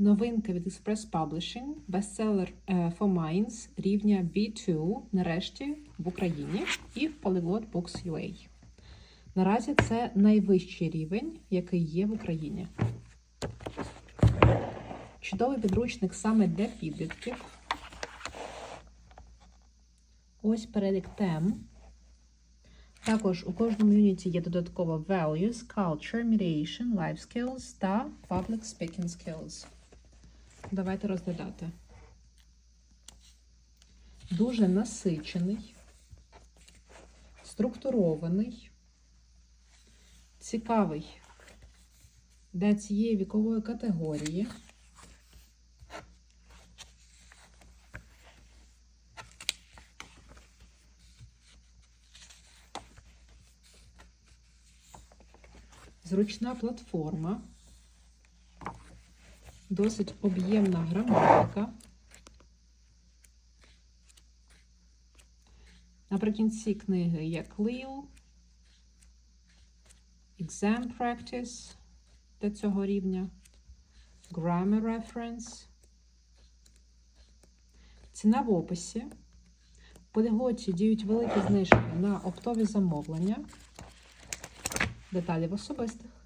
Новинка від Express Publishing, бестселер е, for Minds рівня B2, нарешті в Україні і в Polyglot Books UA. Наразі це найвищий рівень, який є в Україні. Чудовий підручник саме для підлітків. Ось перелік тем. Також у кожному юніті є додатково values, culture, mediation, life skills та public speaking skills. Давайте розглядати. Дуже насичений, структурований, цікавий для цієї вікової категорії. Зручна платформа, досить об'ємна граматика. Наприкінці книги є CLIL, Exam Practice для цього рівня, Grammar Reference. Ціна в описі. В діють великі знижки на оптові замовлення. Деталі в особистих.